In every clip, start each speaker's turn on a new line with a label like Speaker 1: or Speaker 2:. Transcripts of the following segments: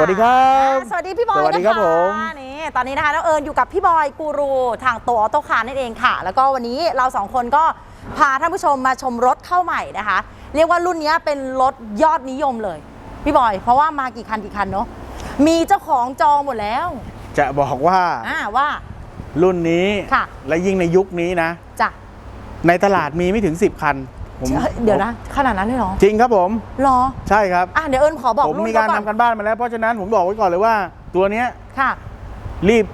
Speaker 1: วัสดีค่ะ
Speaker 2: สวัสดีครับ
Speaker 1: อ่าสวัสดีพี่บอย
Speaker 2: สวัสดีครับ
Speaker 1: นะะ
Speaker 2: ผม
Speaker 1: นี่ตอนนี้นะคะน้องเอิญอยู่กับพี่บอยกูรูทางตัวออโต้คาร์นั่นเองค่ะ แล้วก็วันนี้เราสองคนก็พาท่านผู้ชมมาชมรถเข้าใหม่นะคะ เรียกว่ารุ่นนี้เป็นรถยอดนิยมเลย พี่บอย เพราะว่ามากี่คันกี่คันเนาะมีเจ้าของจองหมดแล้ว
Speaker 2: จะบอกว่า
Speaker 1: อ่าว่า
Speaker 2: รุ่นนี้
Speaker 1: ค่ะ
Speaker 2: และยิ่งในยุคนี้นะ
Speaker 1: จ้ะ
Speaker 2: ในตลาดมีไม่ถึง 10 คัน ผม
Speaker 1: เฮ้ยเดี๋ยวนะขนาดนั้นเลยเหรอ
Speaker 2: จริงครับผม
Speaker 1: หรอ
Speaker 2: ใช่ครับ
Speaker 1: อะเดี๋ยวเอิญขอบอก
Speaker 2: ผม
Speaker 1: รุ่น
Speaker 2: มีการ
Speaker 1: ก่
Speaker 2: ทำ
Speaker 1: อน
Speaker 2: กันบ้านมาแล้ว เพราะฉะนั้นผมบอกไว้ก่อนเลยว่า ตัวเนี้ย
Speaker 1: ค่ะ
Speaker 2: รีบ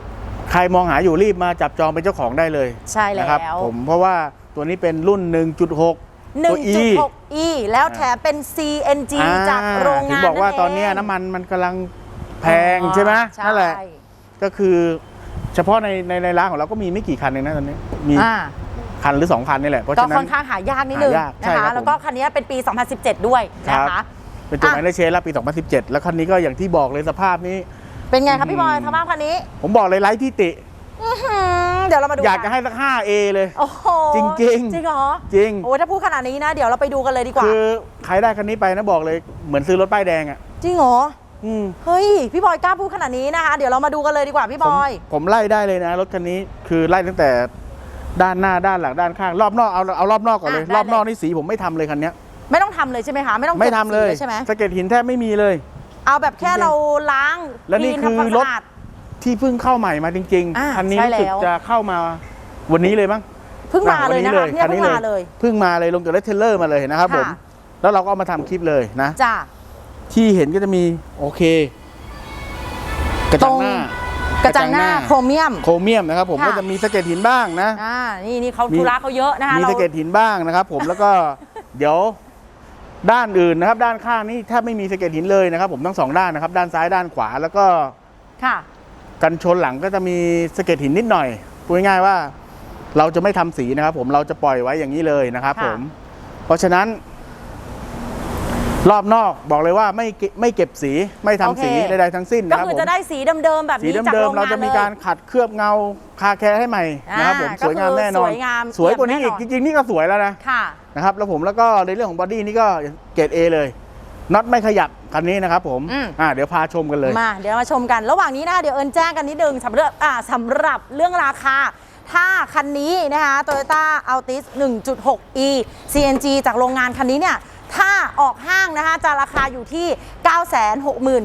Speaker 2: ใครมองหาอยู่รีบมาจับจองเป็นเจ้าของได้เลย
Speaker 1: ใช่แล้ว
Speaker 2: นะครับผมเพราะว่าตัวนี้เป็นรุ่น 1.6ตัว E
Speaker 1: 1.6 E แล้วแถมเป็น CNG
Speaker 2: อ่
Speaker 1: จากโรงงาน
Speaker 2: ถึงบอกว่า
Speaker 1: เง
Speaker 2: ตอนเนี้ยน้ำมันมันกำลังแพง
Speaker 1: อ๋อ
Speaker 2: ใช่ไหม
Speaker 1: ใช่
Speaker 2: นั่นแหละก็คือเฉพาะในในในร้านของเราก็มีไม่กี่คันเองนะตอนนี้มี
Speaker 1: อ่า
Speaker 2: คันหรือ 2 คันนี่แหละ เพราะ
Speaker 1: ก็
Speaker 2: ฉะนั้
Speaker 1: ค่อนน ข้างหายากนิดนึง
Speaker 2: หายาก
Speaker 1: นะ
Speaker 2: ใช่ครั
Speaker 1: คะ
Speaker 2: บ
Speaker 1: แล้วก็คันนี้เป็นปี 2017 ด้วยนะ
Speaker 2: ครั
Speaker 1: คะ
Speaker 2: บเป็นตัว
Speaker 1: อะ
Speaker 2: ไมเนเชนแล้วปี 2017 แล้วคันนี้ก็อย่างที่บอกเลยสภาพนี้
Speaker 1: เป็นไงครับพี่บอย
Speaker 2: อืม
Speaker 1: สภาพคันนี้
Speaker 2: ผมบอกเลยไร้ที่ติ
Speaker 1: อื้อหือเดี๋ยวเรามาดู
Speaker 2: อยากจะให้สัก 5A เลย
Speaker 1: โอ้โห
Speaker 2: จริงๆ
Speaker 1: จริงเหรอ
Speaker 2: จริง
Speaker 1: โอ้ยถ้าพูดขนาดนี้นะ เดี๋ยวเราไปดูกันเลยดีกว่า
Speaker 2: คือใครได้คันนี้ไปนะบอกเลยเหมือนซื้อรถป้ายแดงอะ
Speaker 1: จริงเหรอ
Speaker 2: อืม
Speaker 1: เฮ้ยพี่บอยกล้าพูดขนาดนี้นะคะ เดี๋ยวเรามาดูกันเลยดีกว่าพี่บ
Speaker 2: ผม
Speaker 1: อย
Speaker 2: ผมไล่ได้เลยนะ รถคันนี้คือไล่ตั้งแต่ ด้านหน้าด้านหลังด้านข้าง รอบนอกเอาเอารอบนอกก่อนเลย
Speaker 1: อะได้
Speaker 2: รอบนอก
Speaker 1: เลย
Speaker 2: นี่สีผมไม่ทำเลยคันเนี้ย
Speaker 1: ไม่ต้องทำเลยใช่ไหมคะ ไม่ต้อง
Speaker 2: ไม่
Speaker 1: ก็บ
Speaker 2: ทำเลย
Speaker 1: สีใช่ไหม
Speaker 2: สะเก็ดหินแทบไม่มีเลย
Speaker 1: เอาแบบแค่เราล้าง
Speaker 2: และนี่
Speaker 1: ลีทำวาม
Speaker 2: คือรถ
Speaker 1: สะอาด
Speaker 2: ที่เพิ่งเข้าใหม่มาจริง
Speaker 1: อะ
Speaker 2: ๆคันนี้
Speaker 1: ใช่
Speaker 2: รู้สึก
Speaker 1: แล้ว
Speaker 2: จะเข้ามาวันนี้เลยมั้ง
Speaker 1: เพิ่งมาเลยนะคะเนี่ย
Speaker 2: คั
Speaker 1: เพิ่งมาเลย
Speaker 2: เพิ่งมาเลยลงจากรถเทรลเลอร์มาเลยนะครับผม
Speaker 1: ค่ะ
Speaker 2: แล้วเราก็เอามาทำคลิปเลยนะ
Speaker 1: จ้า
Speaker 2: ที่เห็นก็จะมีโอเค กระจังหน้า
Speaker 1: กระจังหน้าโครเมียม
Speaker 2: โครเมียมนะครับผม
Speaker 1: ค่ะ
Speaker 2: ก็จะมีสะเก็ดหินบ้างนะ
Speaker 1: อ่านี่นี่เขา
Speaker 2: มี
Speaker 1: ธุระเขาเยอะนะคะ
Speaker 2: มี
Speaker 1: เรา
Speaker 2: สะเก็ดหินบ้างนะครับ ผมแล้วก็ เดี๋ยวด้านอื่นนะครับ ด้านข้างนี่แทบไม่มีสะเก็ดหินเลยนะครับ ผมทั้งสองด้านนะครับ ด้านซ้ายด้านขวาแล้วก็
Speaker 1: ค่ะ
Speaker 2: กันชนหลังก็จะมีสะเก็ดหินนิดหน่อยพูดง่ายๆว่า เราจะไม่ทำสีนะครับ ผมเราจะปล่อยไว้อย่างนี้เลยนะครับ
Speaker 1: ค่ะ
Speaker 2: ผม เพราะฉะนั้น รอบนอกบอกเลยว่าไม่เก็บไม่เก็บสีไม่ทำสีใดๆทั้งสิ้น
Speaker 1: ก็
Speaker 2: นะครับ
Speaker 1: คือ
Speaker 2: ผม
Speaker 1: จะได้สีเดิมๆแบบ
Speaker 2: สี
Speaker 1: นี้จาก
Speaker 2: เดิ
Speaker 1: โร
Speaker 2: ม
Speaker 1: ง
Speaker 2: ๆเรา
Speaker 1: งาน
Speaker 2: จะ
Speaker 1: เล
Speaker 2: มี
Speaker 1: ย
Speaker 2: การขัดเคลือบเงาคาแคร์ให้ใหม่นะครับผม
Speaker 1: อ่า
Speaker 2: สวยงามแน่นอน
Speaker 1: ก็คือสวยงาม
Speaker 2: สวยกว่านี้อีก
Speaker 1: เยี่
Speaker 2: จ
Speaker 1: ยมแน่นอน
Speaker 2: ริงๆนี่ก็สวยแล้วนะ
Speaker 1: ค่ะ
Speaker 2: นะครับแล้วผมแล้วก็ในเรื่องของบอดี้นี่ก็เกรด A เลยน็อตไม่ขยับคันนี้นะครับผม
Speaker 1: อืม
Speaker 2: อ่าเดี๋ยวพาชมกันเลย
Speaker 1: มา เดี๋ยวมาชมกันระหว่างนี้นะคะเดี๋ยวเอิญแจ้งกันนิดนึงสำหรับอ่าสำหรับเรื่องราคา ถ้าคันนี้นะคะ Toyota Altis 1.6 E CNG จากโรงงานคันนี้เนี่ย ถ้าออกห้างนะคะจะราคาอยู่ที่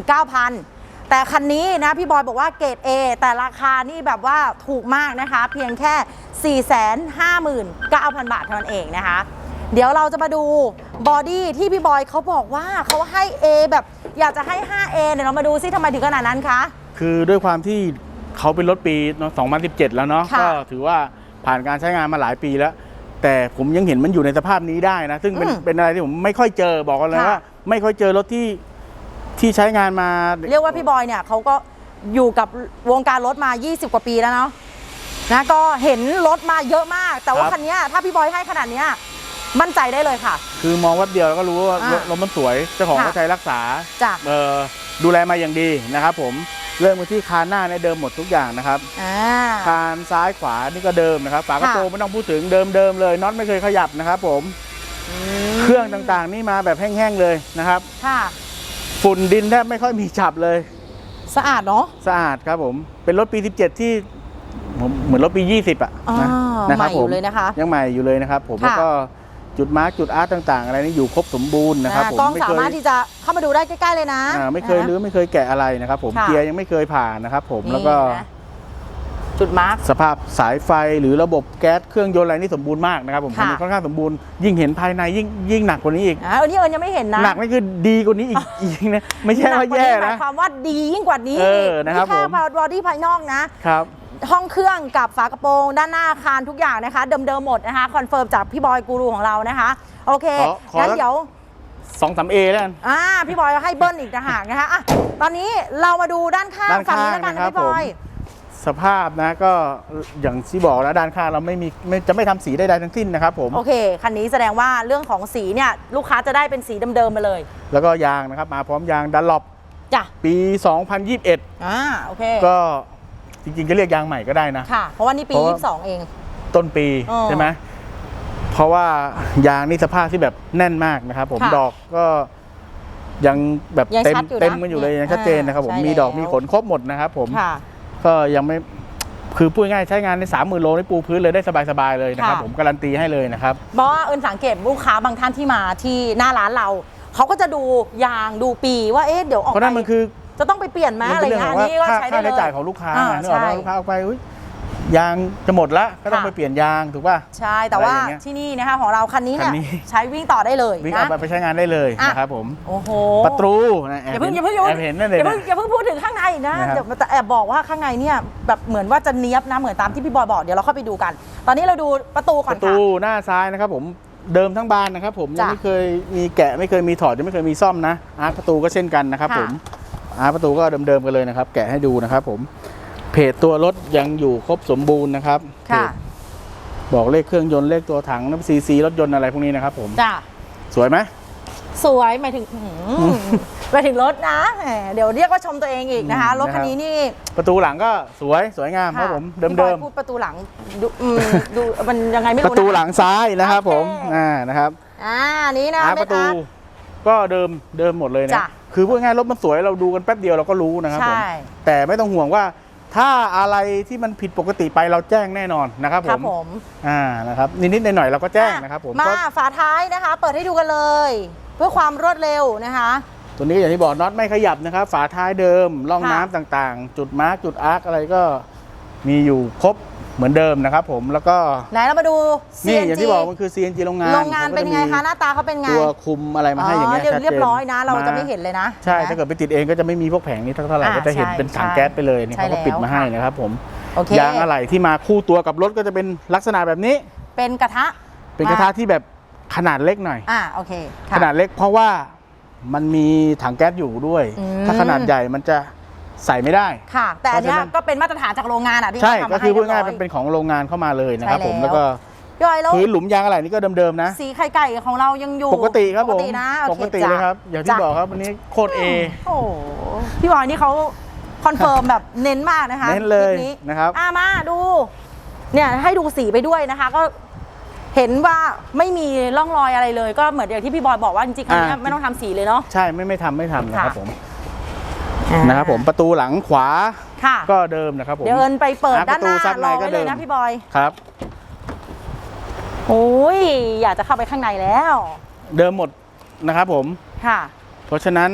Speaker 1: 969,000 แต่คันนี้นะพี่บอยบอกว่าเกรด A แต่ราคานี่แบบว่าถูกมากนะคะ เพียงแค่ 459,000 บาทเท่านั้นเองนะคะ เดี๋ยวเราจะมาดูบอดี้ที่พี่บอยเขาบอกว่าเขาให้ A แบบอยากจะให้ 5A เดี๋ยวเรามาดูซิทำไมถึงขนาดนั้นคะ
Speaker 2: คือด้วยความที่เขาเป็นรถปีเนอะ2017 แล้วเนาะ
Speaker 1: ค่ะ
Speaker 2: ก็ถือว่าผ่านการใช้งานมาหลายปีแล้ว แต่ผมยังเห็นมันอยู่ในสภาพนี้ได้นะ ซึ่งเป็น
Speaker 1: อืม
Speaker 2: เป็นอะไรที่ผมไม่ค่อยเจอบอกกันเลย
Speaker 1: ค่ะ
Speaker 2: ว่า ไม่ค่อยเจอรถที่ที่ใช้งานมา
Speaker 1: เรียกว่าพี่บอยเนี่ยเขาก็อยู่กับวงการรถมา 20 กว่าปีแล้วเนาะนะก็เห็นรถมาเยอะมาก แต่ว่าคันเนี้ยถ้าพี่บอยให้ขนาดเนี้ยมั่นใจได้เลยค่ะ
Speaker 2: คือมองวัดเดียวแล้วก็รู้ว่า
Speaker 1: อ่าร
Speaker 2: ถรถมันสวยเจ้าของ
Speaker 1: ค่ะ
Speaker 2: ก็ใช้รักษา
Speaker 1: จ้ะ
Speaker 2: เอ่อดูแลมาอย่างดีนะครับผม เริ่มมาที่คานหน้าในยเดิมหมดทุกอย่างนะครับ
Speaker 1: อ่า
Speaker 2: คานซ้ายขวานี่ก็เดิมนะครับฝากระโปรง
Speaker 1: ค่ะ
Speaker 2: ไม่ต้องพูดถึงเดิมเดิมๆเลยน็อตไม่เคยขยับนะครับผมเครื่องต่างๆ นี่มาแบบแห้งๆเลยนะครับ
Speaker 1: ค่ะ
Speaker 2: ฝุ่นดินแทบไม่ค่อยมีจับเลย
Speaker 1: สะอาดเนาะ
Speaker 2: สะอาดครับผม เป็นรถปี 17 ที่ผมเหมือนรถปี 20 อะ
Speaker 1: อ่า
Speaker 2: นะ
Speaker 1: ให
Speaker 2: นะค
Speaker 1: ม่
Speaker 2: รับ
Speaker 1: อ
Speaker 2: ผม
Speaker 1: ยู่เลยนะคะ
Speaker 2: ยังใหม่อยู่เลยนะครับผม
Speaker 1: ค่ะ
Speaker 2: แล้วก็ จุดมาร์กจุดอาร์ตต่าง ๆ อะไรนี่อยู่ครบสมบูรณ์นะครับ
Speaker 1: อ่า
Speaker 2: ผม
Speaker 1: กล้อง
Speaker 2: ไม่
Speaker 1: สา
Speaker 2: เคย
Speaker 1: มารถที่จะเข้ามาดูได้ใกล้ๆเลยนะ
Speaker 2: อ่าไม่เคย
Speaker 1: นะ
Speaker 2: รื้อไม่เคยแกะอะไรนะครับ ผม
Speaker 1: ค่ะ
Speaker 2: เกียร์ยังไม่เคยผ่านนะครับผม
Speaker 1: นี่
Speaker 2: แล้วก็
Speaker 1: นะจุดมาร์ก
Speaker 2: สภาพสายไฟหรือระบบแก๊สเครื่องยนต์อะไรนี่สมบูรณ์มากนะครับผม
Speaker 1: ค่ะ
Speaker 2: มันค่อนข้างสมบูรณ์ยิ่งเห็นภายในยิ่งยิ่งหนักกว่านี้อีก
Speaker 1: อ่าอันนี้เอิญยังไม่เห็นนะ
Speaker 2: หนักนี่คือดีกว่านี้อีกอีกนะไม่ใช่ว่าแย่
Speaker 1: หนักกหมา
Speaker 2: นะ
Speaker 1: ยความว่าดียิ่งกว่านี้
Speaker 2: เออนะครับ
Speaker 1: แค่
Speaker 2: ผม
Speaker 1: บอดี้ภายนอกนะ
Speaker 2: ครับ
Speaker 1: ห้องเครื่องกับฝากระโปรง ด้านหน้าอาคารทุกอย่างนะคะ เดิมๆหมดนะคะคอนเฟิร์มจากพี่บอยกูรูของเรานะคะ โอเค
Speaker 2: ขอขอ
Speaker 1: งั้น
Speaker 2: สัก
Speaker 1: เดี๋ยว
Speaker 2: สองสามเอแล้วกัน
Speaker 1: อ่าพี่บอยให้เบิ้ลอีกต่างหากนะคะอะตอนนี้เรามาดูด้านข้าง
Speaker 2: ด้าน
Speaker 1: ฝั่ง
Speaker 2: ข้าง
Speaker 1: นี้แล้วกัน
Speaker 2: นะครั
Speaker 1: นะ
Speaker 2: บ
Speaker 1: พี่บอย
Speaker 2: ผม สภาพนะก็อย่างที่บอกแล้วด้านข้างเราไม่มีไม่จะไม่ทำสีใดๆทั้งสิ้นนะครับผม
Speaker 1: โอเค คันนี้แสดงว่าเรื่องของสีเนี่ย ลูกค้าจะได้เป็นสีเดิมๆมาเลย
Speaker 2: แล้วก็ยางนะครับ มาพร้อมยางดันลอป
Speaker 1: จ้ะ
Speaker 2: ปี 2021
Speaker 1: อ่าโอเค
Speaker 2: ก็ จริงๆจะเรียกยางใหม่ก็ได้นะ
Speaker 1: ค่ะ เพราะว่านี่ปี
Speaker 2: เพราะว่า
Speaker 1: 22 เอง
Speaker 2: ต้นปี
Speaker 1: อ๋อ
Speaker 2: ใช่ไหมเพราะว่ายางนี่สภาพที่แบบแน่นมากนะครับ ผม
Speaker 1: ค่ะ
Speaker 2: ดอกก็ยังแบบ
Speaker 1: ยัง
Speaker 2: เต็ม
Speaker 1: ชัดอยู่นะ
Speaker 2: เต็มกันอยู่เลยยังชัดเจนนะครับ ผม
Speaker 1: อ่าใช่
Speaker 2: มีดอก
Speaker 1: แล้ว
Speaker 2: มีขนครบหมดนะครับ ผม
Speaker 1: ค่ะ
Speaker 2: ก็ยังไม่คือพูดง่ายๆใช้งานในสามหมื่นโลนี่ปูพื้นเลยได้สบายๆเลยนะครับ
Speaker 1: ค่ะ
Speaker 2: ผมการันตีให้เลยนะครับ
Speaker 1: เพราะว่าเอิญสังเกตลูกค้าบางท่านที่มาที่หน้าร้านเรา เขาก็จะดูยางดูปีว่าเอ๊ะเดี๋ยวออก
Speaker 2: เพราะนั่น
Speaker 1: ไป
Speaker 2: มันคือ
Speaker 1: จะต้องไปเปลี่ยนไหม
Speaker 2: มัน
Speaker 1: อะไร
Speaker 2: เป็นเรื่อง
Speaker 1: เงี้
Speaker 2: ข
Speaker 1: ย
Speaker 2: องว่า
Speaker 1: อันนี้ก็
Speaker 2: ค่า
Speaker 1: ใช้
Speaker 2: ค่า
Speaker 1: ได้
Speaker 2: ใช้
Speaker 1: เล
Speaker 2: จ่าย
Speaker 1: ย
Speaker 2: ของลูกค้า
Speaker 1: อ่า
Speaker 2: ไงนึกออกไหม
Speaker 1: ใช่
Speaker 2: ลูกค้าเอาไปอุ๊ยยางจะหมดละก็ต้อง
Speaker 1: ค่ะ
Speaker 2: ไปเปลี่ยนยางถูกป่ะ
Speaker 1: ใช่ แต่ว่า
Speaker 2: อะไรอย่างเงี้ย
Speaker 1: ที่นี่นะคะของเราคันนี้เนี่
Speaker 2: คั
Speaker 1: ย
Speaker 2: นนี้
Speaker 1: ใช้วิ่งต่อได้เลย
Speaker 2: วิ่ง
Speaker 1: นะ
Speaker 2: เอาไปใช้งานได้เลย
Speaker 1: อะ
Speaker 2: นะครับผม
Speaker 1: โอ้โห
Speaker 2: ประตูนะแอ
Speaker 1: อย่า
Speaker 2: บ
Speaker 1: เพิ่ง
Speaker 2: เห็
Speaker 1: อนย่าเพิ่งอย่า
Speaker 2: แอ
Speaker 1: เพิ่ง
Speaker 2: บเห็นนั่นเลย
Speaker 1: อย่า
Speaker 2: นะ
Speaker 1: เพิ่งอย่าเพิ่งพูดถึงข้างในนะ
Speaker 2: นะครับ
Speaker 1: เดี๋ยวมันจะแอบบอกว่าข้างในเนี่ยแบบเหมือนว่าจะเนี้ยบนะเหมือนตามที่พี่บอยบอกเดี๋ยวเราเข้าไปดูกัน ตอนนี้เราดูประตูก่
Speaker 2: ป
Speaker 1: อน
Speaker 2: ระตู
Speaker 1: ค่ะ
Speaker 2: หน้าซ้ายนะครับผมเดิมทั้งบานนะครับผมยัง
Speaker 1: จ้ะ
Speaker 2: ไม่เคยมีแกะไม่เคยมีถอดยังไม่เคยมีซ่อมนะอาร์ตประตูก็เช่นกันนะครับ
Speaker 1: ค่ะ
Speaker 2: ผม อาร์ตประตูก็เดิมๆกันเลยนะครับ แกะให้ดูนะครับ ผม เพจตัวรถยังอยู่ครบสมบูรณ์นะครับ
Speaker 1: ค่ะ
Speaker 2: เพจบอกเลขเครื่องยนต์เลขตัวถังน้ำซีซีรถยนต์อะไรพวกนี้นะครับผม
Speaker 1: จ้ะ
Speaker 2: สวยไหม
Speaker 1: สวยหมายถึงอื้อหือหมายถึงรถนะแหมเดี๋ยวเรียกว่าชมตัวเองอีกนะคะ
Speaker 2: อืม
Speaker 1: รถคันนี้นี่
Speaker 2: ประตูหลังก็สวยสวยงามครับผม
Speaker 1: พี่บ
Speaker 2: เดิ
Speaker 1: อย
Speaker 2: ม
Speaker 1: พูดประตูหลังดูอืมดูมันยังไงไม่
Speaker 2: ๆ
Speaker 1: รู้
Speaker 2: ประตูหลั
Speaker 1: น
Speaker 2: งซ้ายนะครับ
Speaker 1: โอเค
Speaker 2: ผมอ่านะครับ
Speaker 1: อ่านี่นะ
Speaker 2: อาร์ต
Speaker 1: เม็
Speaker 2: ป
Speaker 1: ด
Speaker 2: ระตู
Speaker 1: อาร์ต
Speaker 2: ก็เดิมเดิมหมดเลยนะ
Speaker 1: จ้ะ
Speaker 2: คือพูดง่ายๆรถมันสวยเราดูกันแป๊บเดียวเราก็รู้นะครับผม
Speaker 1: ใช่
Speaker 2: แต่ไม่ต้องห่วงว่าถ้าอะไรที่มันผิดปกติไปเราแจ้งแน่นอนนะครับผ
Speaker 1: ครับ
Speaker 2: ม
Speaker 1: ผม
Speaker 2: อ่านะครับนิดๆหน่อยๆเราก็แจ้งนะครับผม
Speaker 1: มา
Speaker 2: ก็
Speaker 1: ฝาท้ายนะคะ เปิดให้ดูกันเลย เพื่อความรวดเร็วนะคะ
Speaker 2: ตัวนี้อย่างที่บอกน็อตไม่ขยับนะครับ ฝาท้ายเดิมร่อง
Speaker 1: ค่ะ
Speaker 2: น้ำต่างๆ จุดมาร์กจุดอาร์คอะไรก็มีอยู่ครบ เหมือนเดิมนะครับผมแล้วก็
Speaker 1: ไหนเรามาดู
Speaker 2: นี่
Speaker 1: CNG
Speaker 2: อย่างที่บอกมันคือ CNG โรงงาน
Speaker 1: โรงงาน
Speaker 2: ขก็
Speaker 1: เป็น
Speaker 2: จะ
Speaker 1: ไง
Speaker 2: มี
Speaker 1: คะหน้าตาเขาเป็นไง
Speaker 2: ตัวคุมอะไรมาให้อย่างเงี้ย
Speaker 1: เรียบ
Speaker 2: ชัดจน
Speaker 1: เรียบร้อยนะ เราจะไม่าเห็นเลยนะ
Speaker 2: ใช่
Speaker 1: นะ
Speaker 2: ถ้าเกิดไปติดเองก็จะไม่มีพวกแผงนี้เท่าไหร่
Speaker 1: อ่า
Speaker 2: ก็จะเห็น
Speaker 1: ใช่
Speaker 2: เป็นถัง
Speaker 1: ใช่
Speaker 2: แก๊สไปเลยนี่
Speaker 1: ใช่
Speaker 2: เขาก็ปิด
Speaker 1: แล้ว
Speaker 2: มาให้
Speaker 1: ค่ะ
Speaker 2: นะครับผม
Speaker 1: โอเค
Speaker 2: ยางอะไหล่ที่มาคู่ตัวกับรถก็จะเป็นลักษณะแบบนี้
Speaker 1: เป็นกระทะ
Speaker 2: เป็นกระทะที่แบบขนาดเล็กหน่อย
Speaker 1: อ่าโอเค
Speaker 2: ข
Speaker 1: ค่ะ
Speaker 2: นาดเล็กเพราะว่ามันมีถังแก๊สอยู่ด้วย
Speaker 1: อืม
Speaker 2: ถ้าขนาดใหญ่มันจะ ใส่ไม่ได้
Speaker 1: ค่ะ แต่อันเนี้ย
Speaker 2: เพราะฉะนั้น
Speaker 1: ก็เป็นมาตรฐานจากโรงงานอะที่
Speaker 2: ใช่
Speaker 1: เขาทำ
Speaker 2: ก็
Speaker 1: มา
Speaker 2: คือ
Speaker 1: ให้
Speaker 2: พูดง่ายๆ
Speaker 1: เรี
Speaker 2: เป็
Speaker 1: บ
Speaker 2: น
Speaker 1: ร้
Speaker 2: เป็นของโรงงานเข้ามาเลยนะครับ
Speaker 1: ใช่
Speaker 2: ผม
Speaker 1: แล้ว
Speaker 2: แล้วก็
Speaker 1: ย่อยแล้ว
Speaker 2: พื้นหลุมยางอะไหล่นี่ก็เดิมๆนะ
Speaker 1: สีไข่ไก่ของเรายังอยู่
Speaker 2: ปกติครับ
Speaker 1: ป
Speaker 2: ผ
Speaker 1: ก
Speaker 2: ม
Speaker 1: ตินะโอ
Speaker 2: ป
Speaker 1: เค
Speaker 2: กติ
Speaker 1: จ้ะ
Speaker 2: เลยครับอย่างที่
Speaker 1: จ้ะ
Speaker 2: บอกครับวันนี้โคตรเอ
Speaker 1: โอ้โหพี่บอยนี่เขาคอนเฟิร์มแบบเน้นมากนะคะ
Speaker 2: เน้นเลย
Speaker 1: คลิป
Speaker 2: นะครับ
Speaker 1: อ่ามาดู เนี่ยให้ดูสีไปด้วยนะคะ ก็เห็นว่าไม่มีร่องรอยอะไรเลย ก็เหมือนอย่างที่พี่บอยบอกว่าจริงๆคันนี้
Speaker 2: อ่า
Speaker 1: ไม่ต้องทำสีเลยเนาะ
Speaker 2: ใช่ไม่ไม่ทำไม่ทำนะครับ
Speaker 1: ค่ะ
Speaker 2: ผม นะครับผมประตูหลังขวา
Speaker 1: ค่ะ
Speaker 2: ก็เดิมนะครับผม
Speaker 1: เดี๋ยวเอิญไปเปิด
Speaker 2: อ่า
Speaker 1: ด้านหน้า
Speaker 2: ประตูซับใน
Speaker 1: รอ
Speaker 2: ก็
Speaker 1: ไว้
Speaker 2: เดิ
Speaker 1: เลย
Speaker 2: ม
Speaker 1: นะพี่บอย
Speaker 2: ครับ
Speaker 1: โอ้ยอยากจะเข้าไปข้างในแล้ว
Speaker 2: เดิมหมดนะครับผม
Speaker 1: ค่ะ
Speaker 2: เพราะฉะนั้น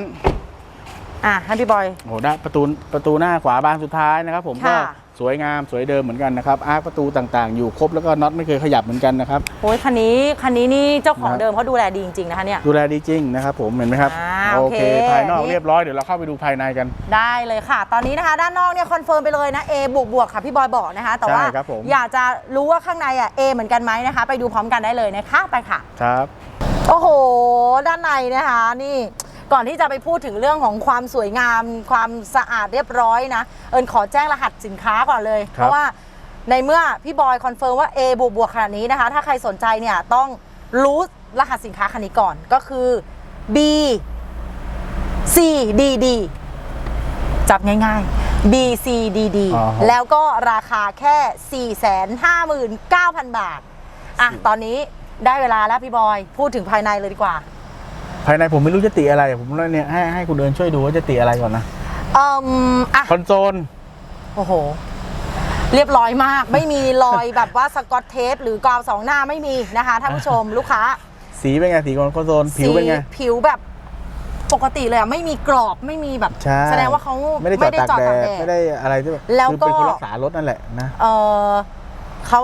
Speaker 1: อะให้พี่บอย
Speaker 2: โอ้โหได้ประตูประตูหน้าขวาบานสุดท้ายนะครับ ผมก็
Speaker 1: ค่ะ
Speaker 2: สวยงามสวยเดิมเหมือนกันนะครับอาร์คประตูต่างๆ อยู่ครบแล้วก็น็อตไม่เคยขยับเหมือนกันนะครับ
Speaker 1: โอ้ยคันนี้คันนี้นี่เจ้าของ
Speaker 2: นะ
Speaker 1: เดิมเขาดูแลดีจริงๆนะคะเนี่ย
Speaker 2: ดูแลดีจริงนะครับ ผมเห็นไหมครับ
Speaker 1: อ่า
Speaker 2: โอ
Speaker 1: โอ
Speaker 2: เค
Speaker 1: เค
Speaker 2: ภายนอก
Speaker 1: นี่
Speaker 2: เรียบร้อยเดี๋ยวเราเข้าไปดูภายในกัน
Speaker 1: ได้เลยค่ะ ตอนนี้นะคะด้านนอกเนี่ยคอนเฟิร์มไปเลยนะ A บวกบวกค่ะพี่บอยบอกนะคะ แต่ว่า
Speaker 2: ใช่ครับผม
Speaker 1: อยากจะรู้ว่าข้างในอะ A เหมือนกันไหมนะคะ ไปดูพร้อมกันได้เลยนะคะไปค่ะ
Speaker 2: ครับ
Speaker 1: โอ้โห ด้านในนะคะ นี่ ก่อนที่จะไปพูดถึงเรื่องของความสวยงาม ความสะอาดเรียบร้อยนะ เอิญขอแจ้งรหัสสินค้าก่อนเลย
Speaker 2: ครับ
Speaker 1: เพราะว่าในเมื่อพี่บอยคอนเฟิร์มว่า A บวกบวกขนาดนี้นะคะ ถ้าใครสนใจเนี่ยต้องรู้รหัสสินค้าคันนี้ก่อนก็คือ B C D D จับง่ายๆ B C D D
Speaker 2: อ๋อ
Speaker 1: แล้วก็ราคาแค่ 459,000 บาท อะ ตอนนี้ได้เวลาแล้วพี่บอย พูดถึงภายในเลยดีกว่า
Speaker 2: ภายในผมไม่รู้จะติอะไร ผมว่าเนี่ยให้ให้คุณเดินช่วยดูว่าจะติอะไรก่อนนะ
Speaker 1: เอ่มอะ
Speaker 2: คอนโซล
Speaker 1: โอ้โห เรียบร้อยมาก ไม่มีรอยแบบว่าสกอตเทปหรือกาวสองหน้าไม่มีนะคะท่านผู้ชมลูกค้า
Speaker 2: สีเป็นไงสีของคอนโซลผิวเป็นไง
Speaker 1: สีผิวแบบปกติเลยอะไม่มีกรอบไม่มีแบบ
Speaker 2: ใช่
Speaker 1: แสดงว่าเขา
Speaker 2: ไม่ได้จอดตากแดดไม่ได้อะไรที่แบบ
Speaker 1: แล้วก็
Speaker 2: คือเป็นคนรักษารถนั่นแหละนะ
Speaker 1: เออ เขา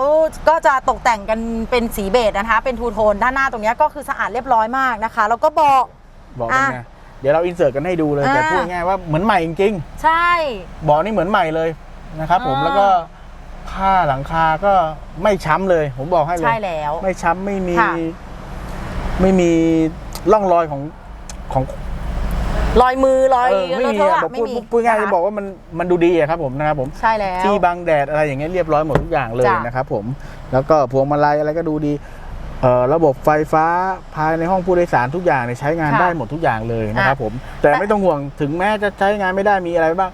Speaker 1: ก็จะตกแต่งกันเป็นสีเบจนะคะ เป็นทูโทนด้านหน้าตรงเนี้ยก็คือสะอาดเรียบร้อยมากนะคะ แล้วก็บอก
Speaker 2: บอกเป็นไง
Speaker 1: อะ
Speaker 2: เดี๋ยวเราอินเสิร์ตกันให้ดูเลยแต่
Speaker 1: อ่า
Speaker 2: พูดง่ายๆว่าเหมือนใหม่จริง
Speaker 1: ใช่
Speaker 2: ๆบอกนี่เหมือนใหม่เลยนะครับ ผม
Speaker 1: อ่า
Speaker 2: แล้วก็ผ้าหลังคาก็ไม่ช้ำเลย ผมบอกให้เลย
Speaker 1: ใช่แล้ว
Speaker 2: ไม่ช้ำไม่มี
Speaker 1: ค่ะ
Speaker 2: ไม่มีร่องรอยของของ
Speaker 1: รอยมือรอย
Speaker 2: เออไม่
Speaker 1: เลอะ
Speaker 2: มี
Speaker 1: เทอะ
Speaker 2: อะ
Speaker 1: อะ
Speaker 2: บอก
Speaker 1: ไม่
Speaker 2: พูด
Speaker 1: มี
Speaker 2: พูดง่ายๆ
Speaker 1: นค
Speaker 2: จะบอกว่ามันมันดูดีอะครับผมนะครับผม
Speaker 1: ใช่แล้ว
Speaker 2: ที่บังแดดอะไรอย่างเงี้ยเรียบร้อยหมดทุกอย่างเลย
Speaker 1: จ้ะ
Speaker 2: นะครับผมแล้วก็พวงมาลัยอะไรก็ดูดีเอ่อระบบไฟฟ้าภายในห้องผู้โดยสารทุกอย่างเนี่ยใช้งาน
Speaker 1: ค่ะ
Speaker 2: ได้หมดทุกอย่างเลยนะครับ
Speaker 1: อะ
Speaker 2: ผมแต่
Speaker 1: แต่
Speaker 2: ไม่ต้องห่วงถึงแม้จะใช้งานไม่ได้มีอะไรบ้าง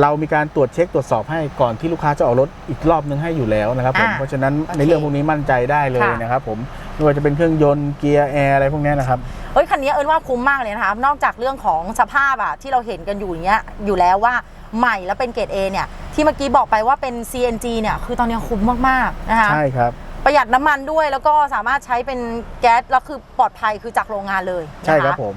Speaker 2: เรามีการตรวจเช็คตรวจสอบให้ก่อนที่ลูกค้าจะออกรถอีกรอบนึงให้อยู่แล้วนะครับผม
Speaker 1: อ่า
Speaker 2: เพราะฉะนั้น
Speaker 1: โอเค
Speaker 2: ในเรื่องพวกนี้มั่นใจได้เลย
Speaker 1: ค่ะ
Speaker 2: นะครับผม ไม่ว่าจะเป็นเครื่องยนต์เกียร์แอร์อะไรพวกเนี้ยนะครับ
Speaker 1: เอ้ยคันนี้เอิญว่าคุ้มมากเลยนะคะนอกจากเรื่องของสภาพอะที่เราเห็นกันอยู่อย่างเงี้ยอยู่แล้วว่าใหม่แล้วเป็นเกรด A เนี่ยที่เมื่อกี้บอกไปว่าเป็น CNG เนี่ยคือตอนนี้คุ้มมากๆนะคะ
Speaker 2: ใช่ครับ
Speaker 1: ประหยัดน้ำมันด้วยแล้วก็สามารถใช้เป็นแก๊สแล้วคือปลอดภัยคือจากโรงงานเลยนะะ
Speaker 2: ใช่ครับผม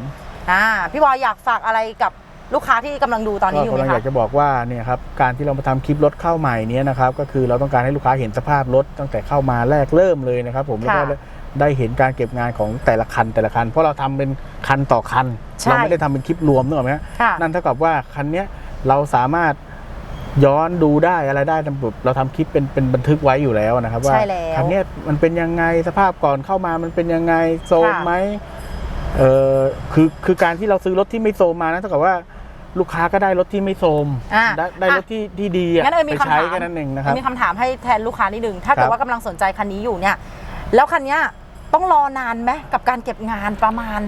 Speaker 1: อ่าพี่บอยอยากฝากอะไรกับลูกค้าที่กำลังดูตอนนี้อยู่
Speaker 2: ก็
Speaker 1: ไหม
Speaker 2: กำลังอ
Speaker 1: คะ
Speaker 2: ยากจะบอกว่าเนี่ยครับการที่เรามาทำคลิปรถเข้าใหม่เนี้ยนะครับก็คือเราต้องการให้ลูกค้าเห็นสภาพรถตั้งแต่เข้ามาแรกเริ่มเลยนะครับผมแล้วก็
Speaker 1: ค่ะ
Speaker 2: ได้เห็นการเก็บงานของแต่ละคันแต่ละคัน เพราะเราทำเป็นคันต่อคัน
Speaker 1: ใช่
Speaker 2: เราไม่ได้ทำเป็นคลิปรวมนึกออกไหมฮะ
Speaker 1: ค่ะ
Speaker 2: นั่นเท่ากับว่าคันเนี้ยเราสามารถย้อนดูได้อะไรได้ตามแบบเราทำคลิปเป็นเป็นบันทึกไว้อยู่แล้วนะครับ ว่า
Speaker 1: ใช่แล้ว
Speaker 2: คันเนี้ยมันเป็นยังไงสภาพก่อนเข้ามามันเป็นยังไงโซม
Speaker 1: ค่ะ
Speaker 2: ไหมเออคือคือการที่เราซื้อรถที่ไม่โซมมานะเท่ากับว่าลูกค้าก็ได้รถที่ไม่โซม
Speaker 1: อะ
Speaker 2: ได้ได้รถ
Speaker 1: อะ
Speaker 2: ที่ที่ดีอะ
Speaker 1: งั้นเอิญมี
Speaker 2: ไป
Speaker 1: คำ
Speaker 2: ใช้
Speaker 1: ถาม
Speaker 2: แค่นั้นเองนะครับ
Speaker 1: มีคำถามให้แทนลูกค้านิดนึงถ้าเกิ
Speaker 2: ครั
Speaker 1: ด
Speaker 2: บ
Speaker 1: ว่ากำลังสนใจคันนี้อยู่เนี่ย แล้วคันเนี้ย ต้องรอนานไหมกับการเก็บงานประมาณ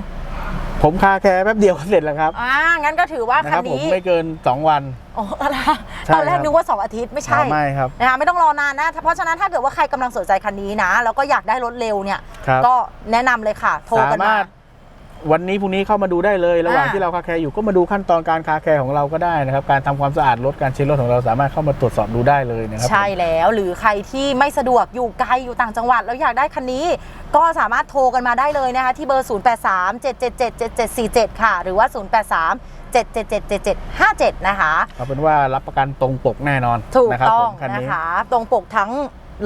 Speaker 2: ผมคาแคร์แป๊บเดียวก็เสร็จแล้วครับ
Speaker 1: อ่างั้นก็ถือว่า
Speaker 2: นะ
Speaker 1: คั
Speaker 2: คนรับผม
Speaker 1: นี้
Speaker 2: ไม่เกิน 2 วัน
Speaker 1: โอ้อะไร
Speaker 2: ใช่
Speaker 1: ตอนแรก
Speaker 2: ครับ
Speaker 1: นึกว่า 2 อาทิตย์ไม่ใช่
Speaker 2: อ่าไม่ครับ
Speaker 1: นะคะไม่ต้องรอนานนะเพราะฉะนั้นถ้าเกิดว่าใครกำลังสนใจคันนี้นะ แล้วก็อยากได้รถเร็วเนี่ย
Speaker 2: ครับ
Speaker 1: ก็แนะนำเลยค่ะ โทร
Speaker 2: สา
Speaker 1: กัน
Speaker 2: มามา
Speaker 1: ร
Speaker 2: ถ วันนี้พรุ่งนี้เข้ามาดูได้เลย ระหว่าง
Speaker 1: อ่า
Speaker 2: ที่เราคาแคร์อยู่ก็มาดูขั้นตอนการคาแคร์ของเราก็ได้นะครับ การทำความสะอาดรถการเช็ดรถของเราสามารถเข้ามาตรวจสอบดูได้เลยนะครับ
Speaker 1: ใช่แล้วหรือใครที่ไม่สะดวกอยู่ไกลอยู่ต่างจังหวัด แล้วอยากได้คันนี้ ก็สามารถโทรกันมาได้เลยนะคะ ที่เบอร์ 0837777747 ค่ะ หรือว่า 0837777757 นะคะ
Speaker 2: เอาเป็นว่ารับประกันตรงปกแน่นอน
Speaker 1: ถูก
Speaker 2: นะครับ
Speaker 1: ต้อ
Speaker 2: ผ
Speaker 1: ง
Speaker 2: มคัน
Speaker 1: นะ
Speaker 2: นี้
Speaker 1: คะ ตรงปกทั้ง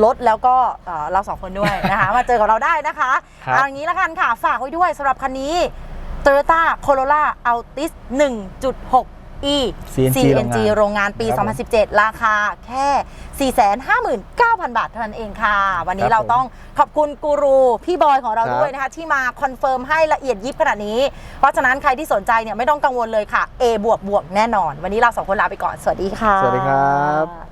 Speaker 1: รถแล้วก็เอ่อเราสองคนด้วยนะคะ มาเจอกับเราได้นะคะ
Speaker 2: ครับ
Speaker 1: เอาอย่างนี้ละกันค่ะ ฝากไว้ด้วยสำหรับคันนี้ Toyota Corolla Altis 1.6 E
Speaker 2: CNG
Speaker 1: โรงงานปี
Speaker 2: ครับผม
Speaker 1: 2017 ราคาแค่ 459,000 บาทเท่านั้นเองค่ะ วันนี้
Speaker 2: ครับ
Speaker 1: เราต้องขอบคุณกูรูพี่บอยของเรา
Speaker 2: ครับ
Speaker 1: ด้วยนะคะ ที่มาคอนเฟิร์มให้ละเอียดยิบขนาดนี้ เพราะฉะนั้นใครที่สนใจเนี่ยไม่ต้องกังวลเลยค่ะ A บวกบวกแน่นอน วันนี้เราสองคนลาไปก่อน สวัสดีค่ะ
Speaker 2: สวัสดีครับ